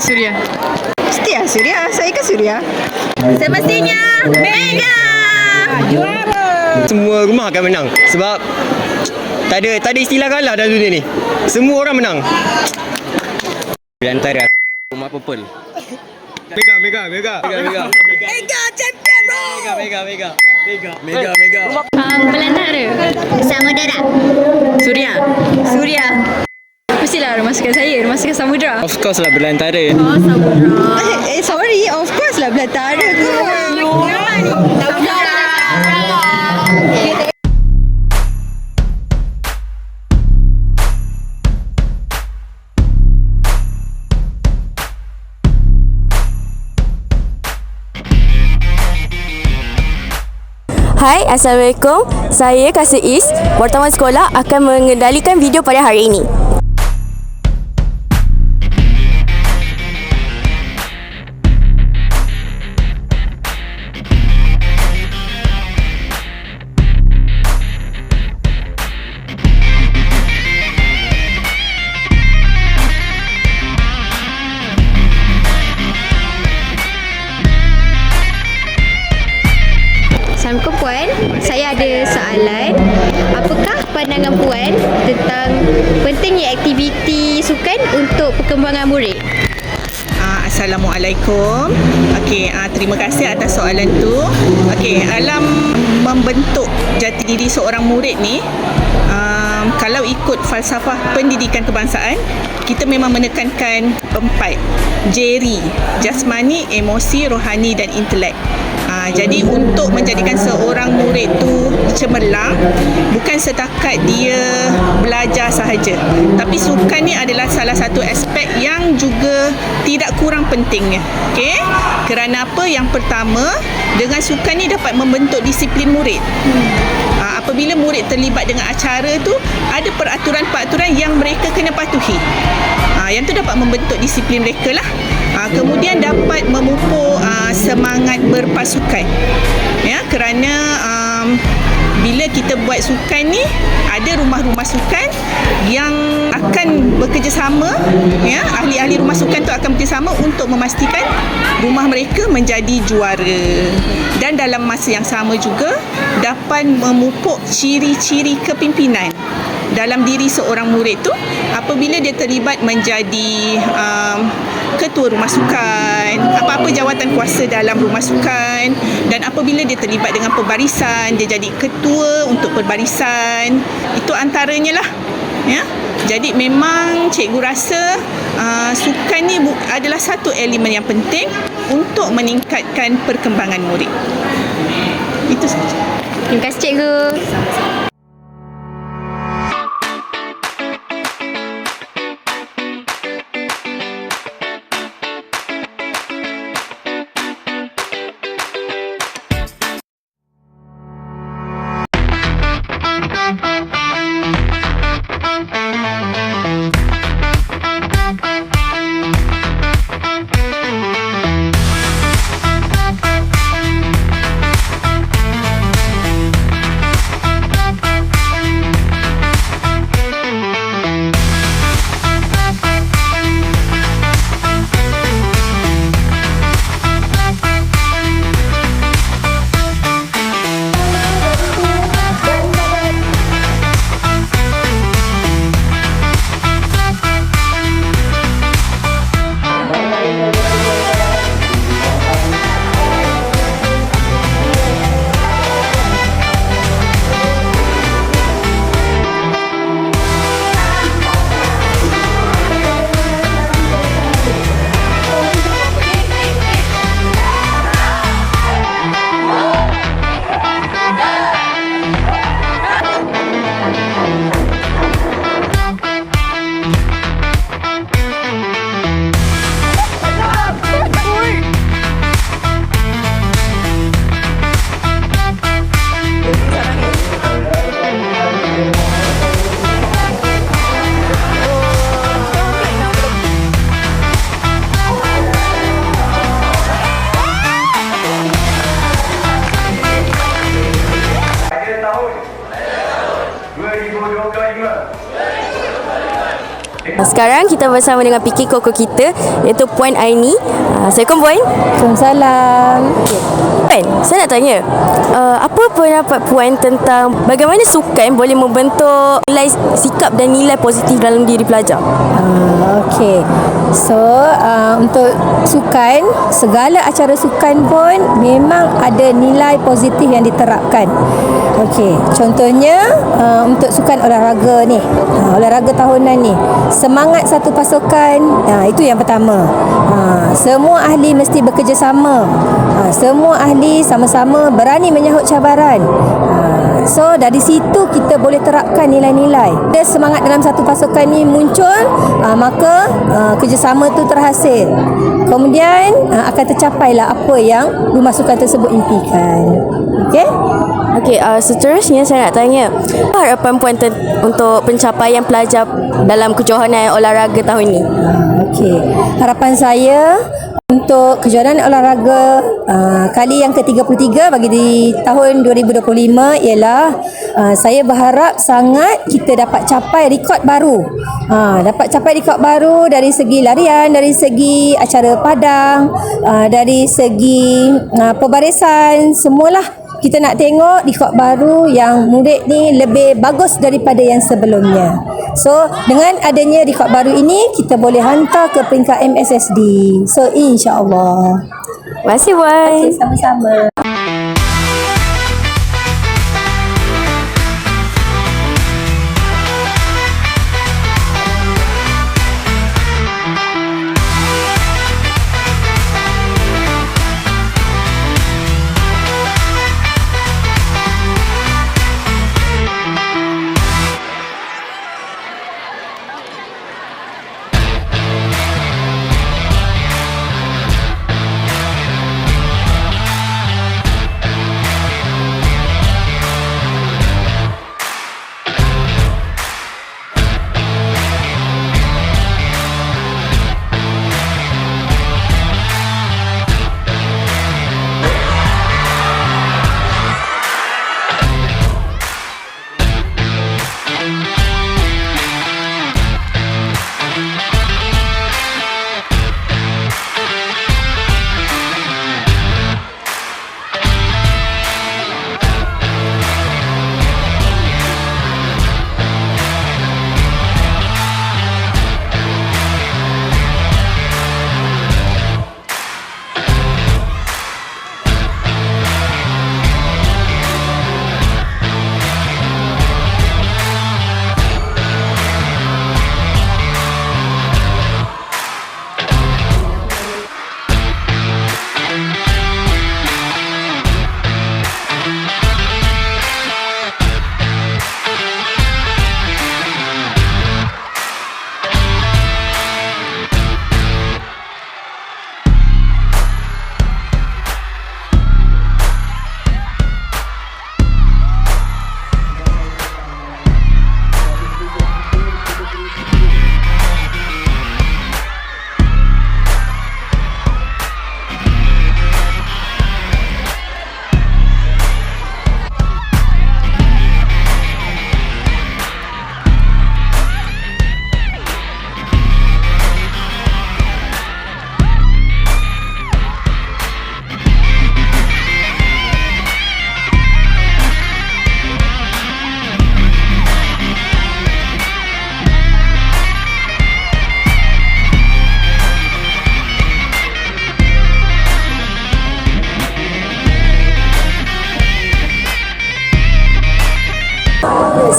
Suria, Suria. Mesti lah Suria. Saya ke Suria? Semestinya Mega. Semua rumah akan menang sebab tak ada tak ada istilah kalah dalam dunia ni. Semua orang menang. Di antara rumah purple. Mega, mega, mega. Mega, mega. Mega champion bro. Mega, mega, mega. Mega, mega, mega. Um, Belantara. Samudera. Suria. Suria. Mestilah rumah sukan saya, rumah sukan Samudra. Of course lah belantara. Oh, Samudra. Eh, eh sorry, of course lah Belantara tu. Kenapa ni? Samudera. Hai, Assalamualaikum. Saya Kasih Is. Wartawan sekolah akan mengendalikan video pada hari ini. Puan. Saya ada soalan. Apakah pandangan Puan tentang pentingnya aktiviti sukan untuk perkembangan murid? Ah, Assalamualaikum. Okey, ah, terima kasih atas soalan tu. Okey, dalam membentuk jati diri seorang murid ni, um, kalau ikut falsafah pendidikan kebangsaan, kita memang menekankan empat. Jeri, jasmani, emosi, rohani dan intelek. Ha, jadi untuk menjadikan seorang murid tu cemerlang bukan setakat dia belajar sahaja. Tapi sukan ni adalah salah satu aspek yang juga tidak kurang pentingnya. Okey? Kerana apa? Yang pertama dengan sukan ni dapat membentuk disiplin murid. Ha, apabila murid terlibat dengan acara tu ada peraturan-peraturan yang mereka kena patuhi. Ha, yang tu dapat membentuk disiplin mereka lah kemudian dapat memupuk uh, semangat berpasukan. Ya kerana um, bila kita buat sukan ni ada rumah-rumah sukan yang akan bekerjasama ya ahli-ahli rumah sukan tu akan bekerjasama untuk memastikan rumah mereka menjadi juara. Dan dalam masa yang sama juga dapat memupuk ciri-ciri kepimpinan dalam diri seorang murid tu apabila dia terlibat menjadi um, ketua rumah sukan, apa-apa jawatan kuasa dalam rumah sukan dan apabila dia terlibat dengan perbarisan, dia jadi ketua untuk perbarisan. Itu antaranya lah. Ya. Jadi memang cikgu rasa uh, sukan ni adalah satu elemen yang penting untuk meningkatkan perkembangan murid. Itu saja. Terima kasih cikgu. Sekarang kita bersama dengan PK Koko kita iaitu Puan Aini. Uh, Assalamualaikum Puan. Waalaikumsalam. Okay. Puan, saya nak tanya, uh, apa pendapat Puan tentang bagaimana sukan boleh membentuk nilai sikap dan nilai positif dalam diri pelajar? Ah, Okey. So, uh, untuk sukan, segala acara sukan pun memang ada nilai positif yang diterapkan. Okey, contohnya uh, untuk sukan olahraga ni, uh, olahraga tahunan ni, semangat satu pasukan, uh, itu yang pertama. Uh, semua ahli mesti bekerjasama. Uh, semua ahli sama-sama berani menyahut cabaran. Uh, so, dari situ kita boleh terapkan nilai-nilai. Dia semangat dalam satu pasukan ni muncul, uh, maka uh, kerjasama tu terhasil. Kemudian uh, akan tercapailah apa yang rumah sukan tersebut impikan. Okey? Okey, uh, seterusnya saya nak tanya, apa harapan Puan ten- untuk pencapaian pelajar dalam kejohanan olahraga tahun ini? Okey. Harapan saya untuk kejuaraan olahraga uh, kali yang ke-33 bagi di tahun 2025 ialah uh, saya berharap sangat kita dapat capai rekod baru. Uh, dapat capai rekod baru dari segi larian, dari segi acara padang, uh, dari segi uh, pembarisan, semualah kita nak tengok rekod baru yang murid ni lebih bagus daripada yang sebelumnya. So, dengan adanya rekod baru ini, kita boleh hantar ke peringkat MSSD. So, insya-Allah. Terima kasih Puan. Sama-sama.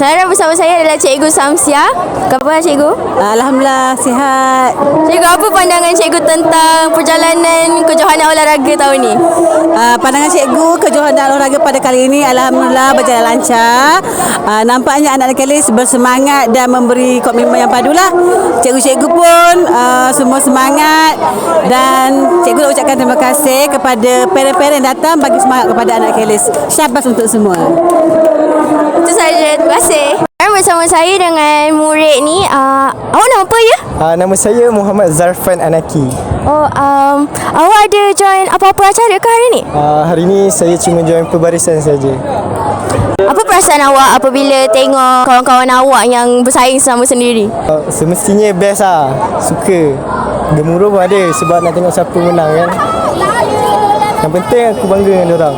Sekarang bersama saya adalah Cikgu Samsia. Khabar Cikgu? Alhamdulillah sihat. Cikgu, apa pandangan Cikgu tentang perjalanan kejohanan olahraga tahun ini? Uh, pandangan cikgu kejohanan olahraga pada kali ini alhamdulillah berjalan lancar. Uh, nampaknya anak-anak kelis bersemangat dan memberi komitmen yang padulah. Cikgu-cikgu pun uh, semua semangat dan cikgu nak ucapkan terima kasih kepada parent-parent datang bagi semangat kepada anak kelis. Syabas untuk semua. Itu saja. Terima kasih. Sekarang bersama saya dengan murid ni. Uh, awak nama apa ya? Uh, nama saya Muhammad Zarfan Anaki. Oh, um, awak ada join apa-apa acara ke hari ni? Uh, hari ini saya cuma join perbarisan saja. Apa perasaan awak apabila tengok kawan-kawan awak yang bersaing sama sendiri? Uh, semestinya best lah. Suka. Gemuruh pun ada sebab nak tengok siapa menang kan. Yang penting aku bangga dengan orang.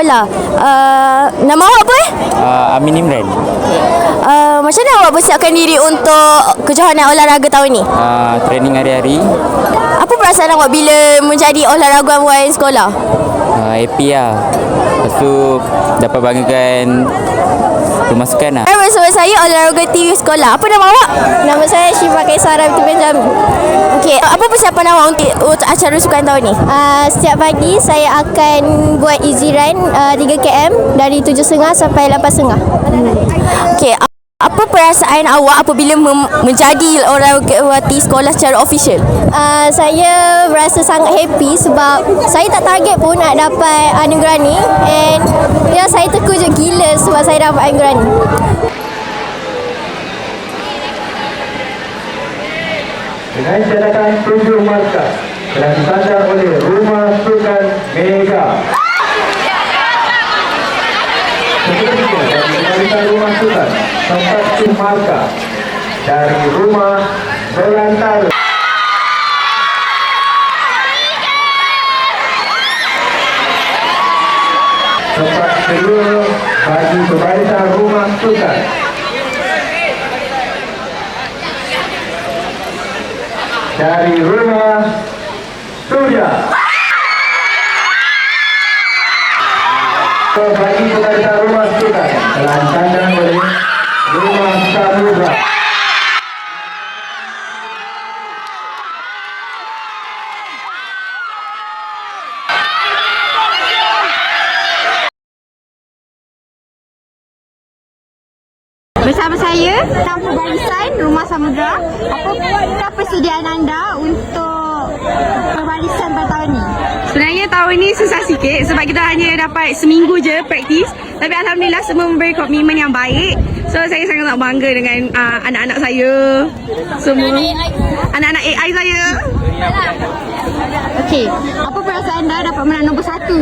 Sekolah. Uh, nama awak apa eh? Uh, Amin Imran Uh, macam mana awak bersiapkan diri untuk kejohanan olahraga tahun ni? uh, Training hari-hari Apa perasaan awak bila menjadi olahragawan sekolah? uh, Happy lah Lepas tu Dapat banggakan Pemasukan lah Sekarang bersama saya olahraga TV sekolah. Apa nama awak? Nama saya Syifa Kaisara binti Benjamin. Okey, apa persiapan awak untuk, untuk acara sukan tahun ni? Uh, setiap pagi saya akan buat easy run uh, 3 km dari 7.30 sampai 8.30. Okey, a- apa perasaan awak apabila mem- menjadi olahragawati sekolah secara official? Uh, saya berasa sangat happy sebab saya tak target pun nak dapat anugerah ni and sebab saya dapat anugerah ni. dengan catatan tujuh markah telah disandar oleh Rumah Sukan Mega. Seterusnya dari Rumah Sukan tempat markah dari Rumah Belantara. Tempat kedua bagi Barisan Rumah Sukan dari rumah Surya. Bagi pemerintah rumah Surya telah disandang oleh rumah Samudra. Bersama saya Tanpa Barisan Rumah Samudra Apakah persediaan anda untuk Perbarisan pada tahun ini? Sebenarnya tahun ni susah sikit sebab kita hanya dapat seminggu je praktis. Tapi Alhamdulillah semua memberi komitmen yang baik. So saya sangat bangga dengan uh, anak-anak saya. Semua. Anak-anak AI saya. Okey, apa perasaan anda dapat menang nombor satu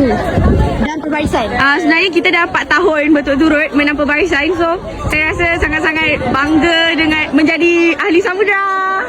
dalam perbarisan? Uh, sebenarnya kita dah 4 tahun berturut-turut menang perbarisan. So saya rasa sangat-sangat bangga dengan menjadi ahli samudra.